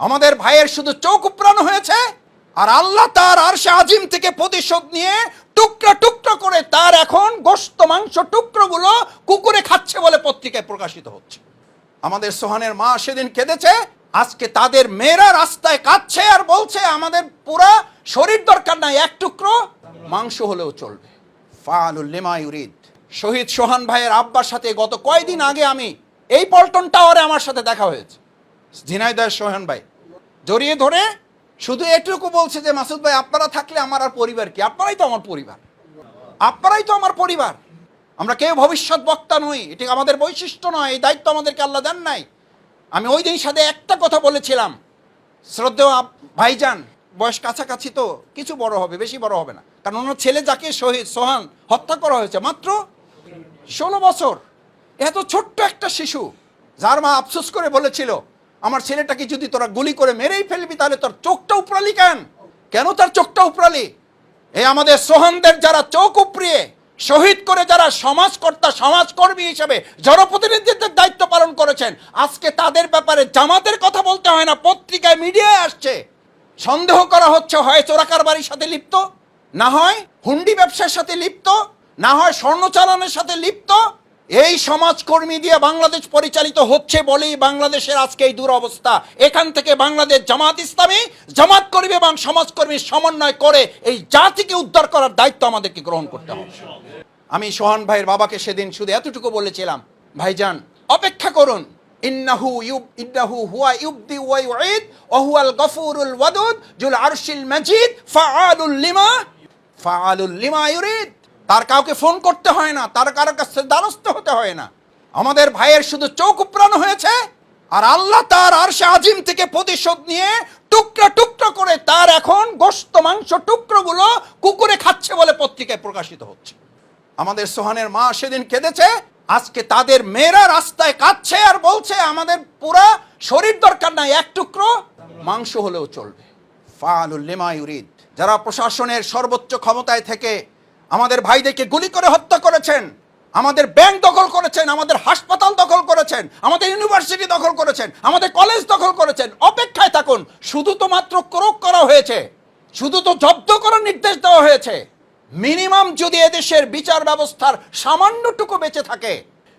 আমাদের ভাইয়ের শুধু চোখ উপড়ানো হয়েছে, আর আল্লাহ তার আরশে আজিম থেকে প্রতিশোধ নিয়ে টুকরা টুকরা করে তার এখন গোস্ত, মাংস টুকরোগুলো কুকুরে খাচ্ছে বলে পত্রিকায় প্রকাশিত হচ্ছে। আমাদের সোহানের মা সেদিন কেঁদেছে, আজকে তাদের মেয়েরা রাস্তায় কাঁদছে আর বলছে, আমাদের পুরা শরীর দরকার নাই, এক টুকরো মাংস হলেও চলবে। ফালুল লিমা ইউরিদ। শহীদ সোহান ভাইয়ের আব্বার সাথে গত কয়দিন আগে আমি এই পল্টন টাওয়ারে আমার সাথে দেখা হয়েছে। ঝিনাইদহ সোহান ভাই। জড়িয়ে ধরে শুধু এটুকু বলছে যে, মাসুদ ভাই, আপনারা থাকলে আমার আর পরিবার কি? আপনারাই তো আমার পরিবার। আপনারাই তো আমার পরিবার। আমরা কেউ ভবিষ্যৎ বক্তা নই। এটি আমাদের বৈশিষ্ট্য নয়। এই দায়িত্ব আমাদেরকে আল্লাহ দেন নাই। আমি ওই দিন সাথে একটা কথা বলেছিলাম। শ্রদ্ধেয় ভাইজান, বয়স কাছাকাছি তো, কিছু বড় হবে, বেশি বড় হবে না। কারণ ওনার ছেলে যাকে শহীদ সোহান হত্যা করা হয়েছে, মাত্র ষোলো বছর। এত ছোট্ট একটা শিশু, যার মা আফসোস করে বলেছিল আমার ছেলেটাকে যদি তোরা গুলি করে মেরেই ফেলবি, তাহলে তোর চোখটা উপরালি কেন? কেন তার চোখটা উপরালি এ আমাদের সোহানদের যারা চোখ উপড়িয়ে, শহীদ করে যারা সমাজকর্তা, সমাজকর্মী হিসেবে জনপ্রতিনিধিত্বের দায়িত্ব পালন করেছেন, আজকে তাদের ব্যাপারে জামাতের কথা বলতে হয় না, পত্রিকায় মিডিয়ায় আসছে। সন্দেহ করা হচ্ছে, হয় চোরাকার বাড়ির সাথে লিপ্ত, না হয় হুন্ডি ব্যবসার সাথে লিপ্ত, না হয় স্বর্ণ চালানের সাথে লিপ্ত এই সমাজকর্মী দিয়ে বাংলাদেশ পরিচালিত হচ্ছে বলেই বাংলাদেশের আজকে এই দুরবস্থা। এখান থেকে বাংলাদেশ জামাত ইসলামী জামাত কর্মী এবং সমাজকর্মীর সমন্বয় করে এই জাতিকে উদ্ধার করার দায়িত্ব আমাদেরকে গ্রহণ করতে হবে। আমি সোহান ভাইয়ের বাবাকে সেদিন শুধু এতটুকু বলেছিলাম, ভাইজান, অপেক্ষা করুন। ইন্নাহু ইন্নাহু হুয়া ওয়াদুদ, জুল আরশিল তার কাউকে ফোন করতে হয় না, তার কারও কাছে দ্বারস্থ হতে হয় না। আমাদের ভাইয়ের শুধু চোখ উপড়ানো হয়েছে, আর আল্লাহ তার আরশে আজিম থেকে প্রতিশোধ নিয়ে টুকরা টুকরো করে তার এখন গোস্ত মাংস টুকরোগুলো কুকুরে খাচ্ছে বলে পত্রিকায় প্রকাশিত হচ্ছে। আমাদের সোহানের মা সেদিন কেঁদেছে, আজকে তাদের মেয়েরা রাস্তায় কাঁদছে আর বলছে, আমাদের পুরা শরীর দরকার নাই, এক টুকরো মাংস হলেও চলবে। ফালুল লিমা ইউরিদ, যারা প্রশাসনের সর্বোচ্চ ক্ষমতায় থেকে আমাদের ভাইদেরকে গুলি করে হত্যা করেছেন। আমাদের ব্যাংক দখল করেছেন, আমাদের হাসপাতাল দখল করেছেন, আমাদের ইউনিভার্সিটি দখল করেছেন, আমাদের কলেজ দখল করেছেন। অপেক্ষায় থাকুন, শুধু তো মাত্র ক্রোক করা হয়েছে, শুধু তো জব্দ করার নির্দেশ দেওয়া হয়েছে। মিনিমাম যদি এদেশের বিচার ব্যবস্থার সামান্যটুকু বেঁচে থাকে,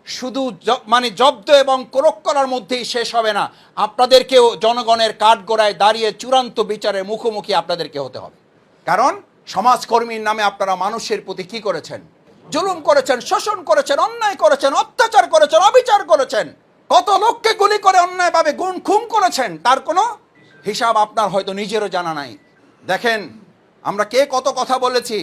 শুধু মানে জব্দ এবং ক্রোক করার মধ্যেই শেষ হবে না। আপনাদেরকেও জনগণের কাঠগড়ায় দাঁড়িয়ে চূড়ান্ত বিচারের মুখোমুখি আপনাদেরকে হতে হবে। কারণ সমাজকর্মীর নামে আপনারা মানুষের প্রতি কি করেছেন? জুলুম করেছেন, শোষণ করেছেন, অন্যায় করেছেন, অত্যাচার করেছেন, অবিচার করেছেন। কত লোককে গুলি করে অন্যায়ভাবে গুণ খুন করেছেন, তার কোনো হিসাব আপনার হয়তো নিজেরও জানা নাই। দেখেন, আমরা কে কত কথা বলেছি?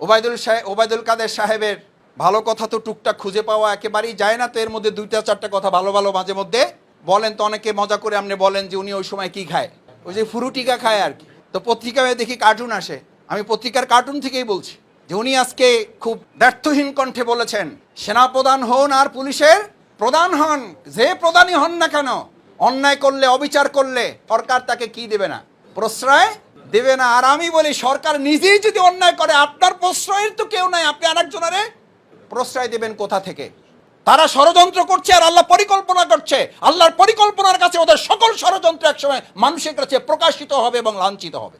ওবায়দুল সাহেব ওবায়দুল কাদের সাহেবের ভালো কথা তো টুকটাক খুঁজে পাওয়া একেবারেই যায় না তো এর মধ্যে দুইটা চারটা কথা ভালো ভালো মাঝে মধ্যে বলেন তো অনেকে মজা করে আপনি বলেন যে উনি ওই সময় কি খায়? ওই যে ফুরুটিকা খায় আর কি। তো পত্রিকায় দেখি কার্টুন আসে। আমি পত্রিকার কার্টুন থেকেই বলছি, যে উনি আজকে খুব ব্যর্থহীন কণ্ঠে বলেছেন সেনাপ্রধান হন আর পুলিশের প্রধান হন, যে প্রধানই হন না কেন, অন্যায় করলে, অবিচার করলে, সরকার তাকে কি দেবে না? প্রশ্রয় দেবে না। আর আমি বলি, সরকার নিজেই যদি অন্যায় করে, আপনার প্রশ্রয়ের তো কেউ নাই, আপনি আরেকজনের প্রশ্রয় দেবেন কোথা থেকে? তারা ষড়যন্ত্র করছে আর আল্লাহ পরিকল্পনা করছে। আল্লাহর পরিকল্পনার কাছে ওদের সকল ষড়যন্ত্র একসময় মানুষের কাছে প্রকাশিত হবে এবং লাঞ্ছিত হবে।